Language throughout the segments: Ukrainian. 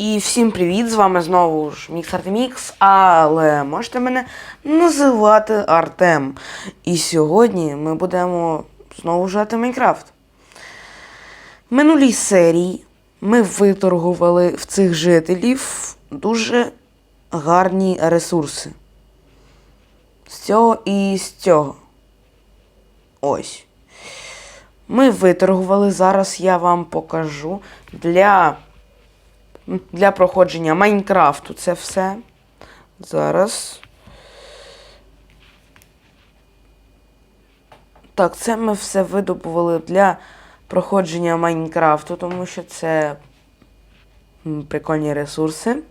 І всім привіт! З вами знову ж Мікс Артемікс, але можете мене називати Артем. І сьогодні ми будемо знову жати Майнкрафт. Минулій серії ми виторгували в цих жителів дуже гарні ресурси. З цього і з цього. Ось. Ми виторгували. Зараз я вам покажу для для проходження Майнкрафту це все. Зараз. Так, це ми все видобували для проходження Майнкрафту, тому що це прикольні ресурси.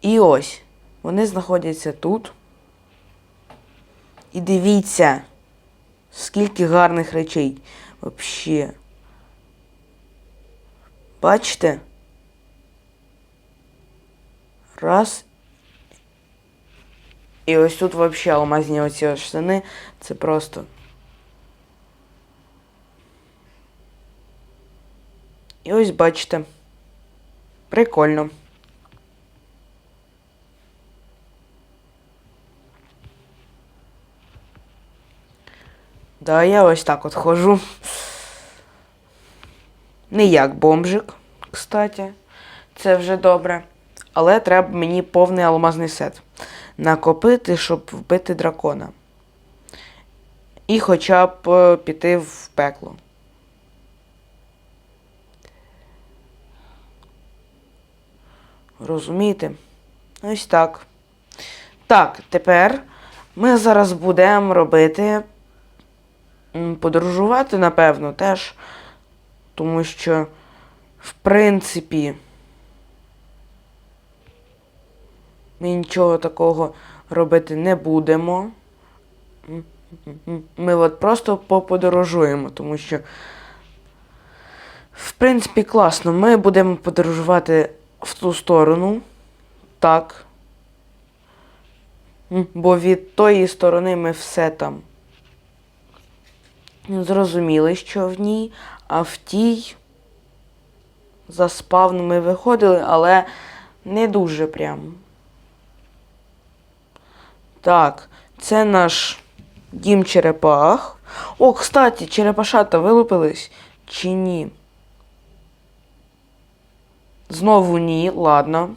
І ось, вони знаходяться тут. І дивіться, скільки гарних речей. Вообще. Бачите? Раз. І ось тут вообще алмазні оці штани. Це просто. І ось бачите. Прикольно. Да, я ось так от ходжу. Не як бомжик, кстати. Це вже добре. Але треба мені повний алмазний сет накопити, щоб вбити дракона. І хоча б е, піти в пекло. Розумієте? Ось так. Так, тепер ми зараз будемо робити. Подорожувати, напевно, теж. Тому що, в принципі. Ми нічого такого робити не будемо. Ми от просто поподорожуємо, тому що, в принципі, класно. Ми будемо подорожувати в ту сторону. Так. Бо від тої сторони ми все там зрозуміли, що в ній, а в тій за спавн ми виходили, але не дуже прям. Так, це наш дім черепах. О, кстати, черепашата вилупились чи ні? Знову ні, ладно.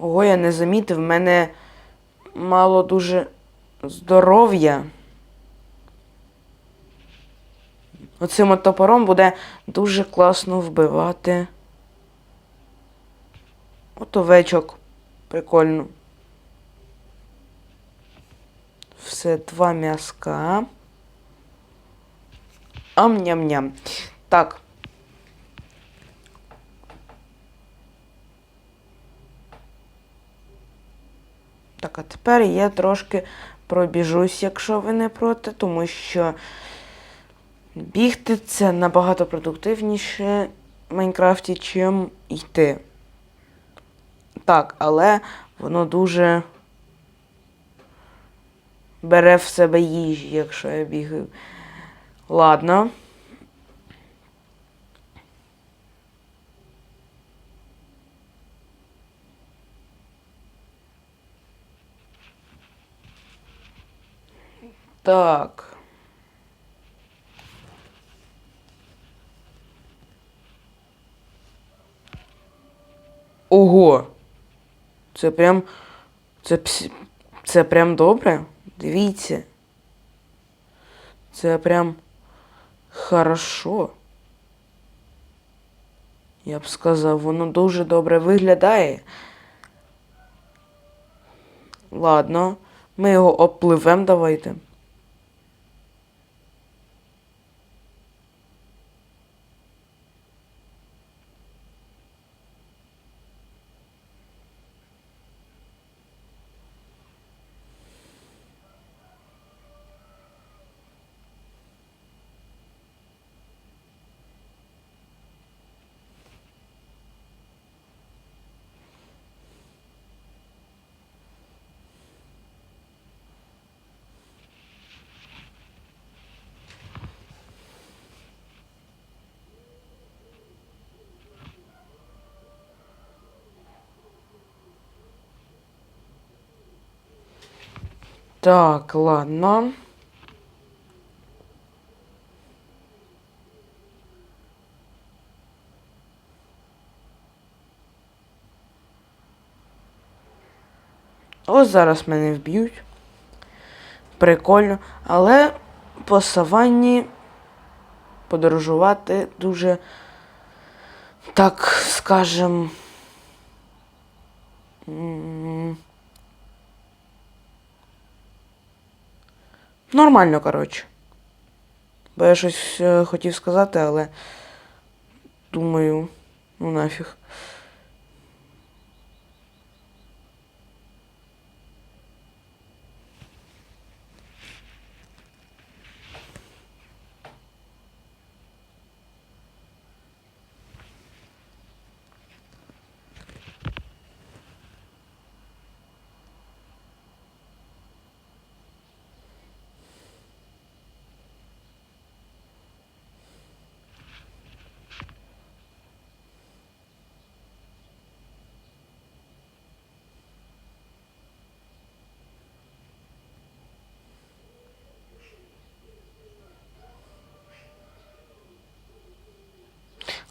Ого, я не замітив, в мене мало дуже здоров'я. Оцим от топором буде дуже класно вбивати. От овечок. Прикольно. Все, два м'язка. Ам-ням-ням. Так. Так, а тепер я трошки пробіжусь, якщо ви не проти, тому що бігти це набагато продуктивніше в Майнкрафті, чим йти. Так, але воно дуже бере в себе їжі, якщо я бігаю. Ладно. Так. Ого. Це прям. Це. Це прям добре. Дивіться. Це прям хорошо. Я б сказав, воно дуже добре виглядає. Ладно, ми його обпливемо давайте. Так, ладно. Ось зараз мене вб'ють. Прикольно. Але по саванні подорожувати дуже, так скажем. Нормально, коротше. Бо я щось е, хотів сказати, але думаю, ну нафіг.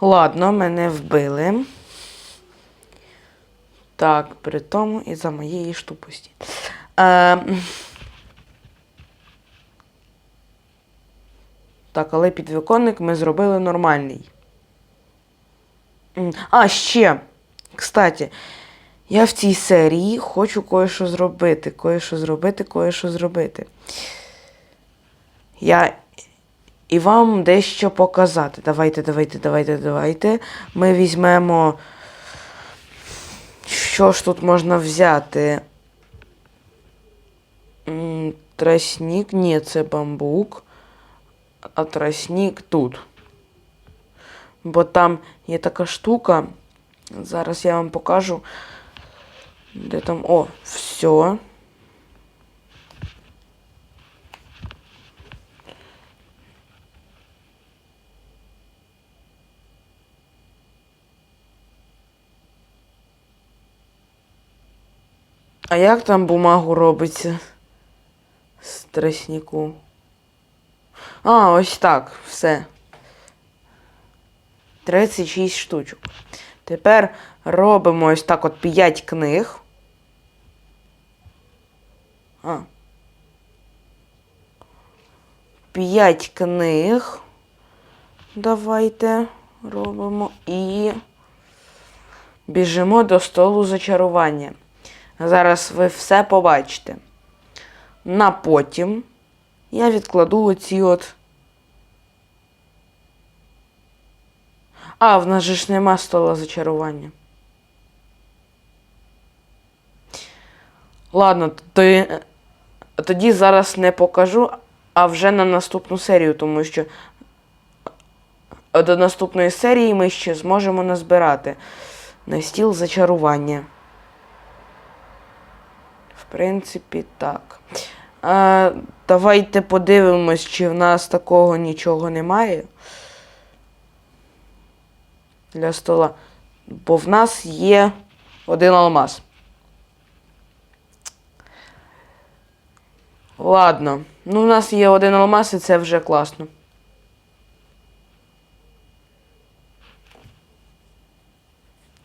Ладно, мене вбили. Так, при тому і за моєї ж тупості. Е, так, але підвіконник ми зробили нормальний. А, ще. Кстати, я в цій серії хочу кое-що зробити. Кое-що зробити, кое-що зробити. Я і вам дещо показати. Давайте, давайте, давайте, давайте. Ми візьмемо. Що ж тут можна взяти? Тростник, ні, це бамбук. А тростник тут. Бо там є така штука. Зараз я вам покажу. Де там. О, все. А як там бумагу робиться? З тростнику. А, ось так, все. 36 штучок. Тепер робимо ось так от 5 книг. А. 5 книг. Давайте робимо і біжимо до столу зачарування. Зараз ви все побачите. На потім я відкладу оці от. А, в нас же ж нема стола зачарування. Ладно, то, тоді зараз не покажу, а вже на наступну серію, тому що до наступної серії ми ще зможемо назбирати на стіл зачарування. Принципі, так. А, давайте подивимось, чи в нас такого нічого немає. Для стола. Бо в нас є один алмаз. Ладно. Ну, в нас є один алмаз, і це вже класно.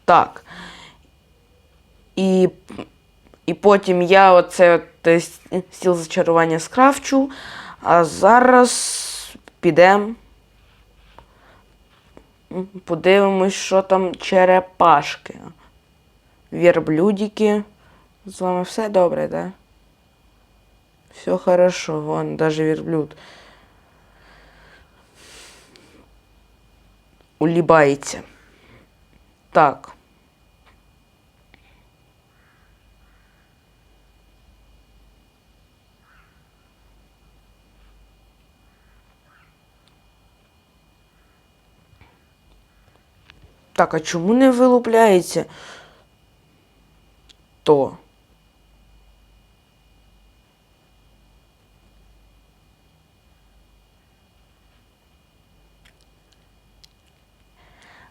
Так. І і потім я оце от, е, стіл зачарування скрафчу. А зараз підемо. Подивимось, що там черепашки. Верблюдики. З вами все добре, да? Все хорошо, вон, даже верблюд. Улібається. Так. Так, а чому не вилупляється? То.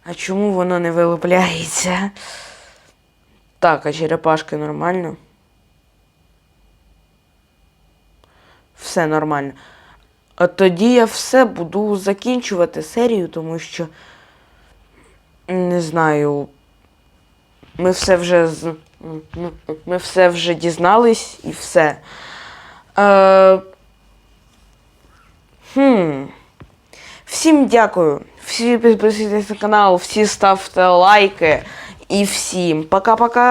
А чому воно не вилупляється? Так, а черепашки нормально? все нормально. А тоді я все буду закінчувати серію, тому що. Не знаю. Ми все вже Ми все вже дізнались і все. Е... Хм. Всім дякую. Всі підписуйтесь на канал, всі ставте лайки. І всім пока-пока.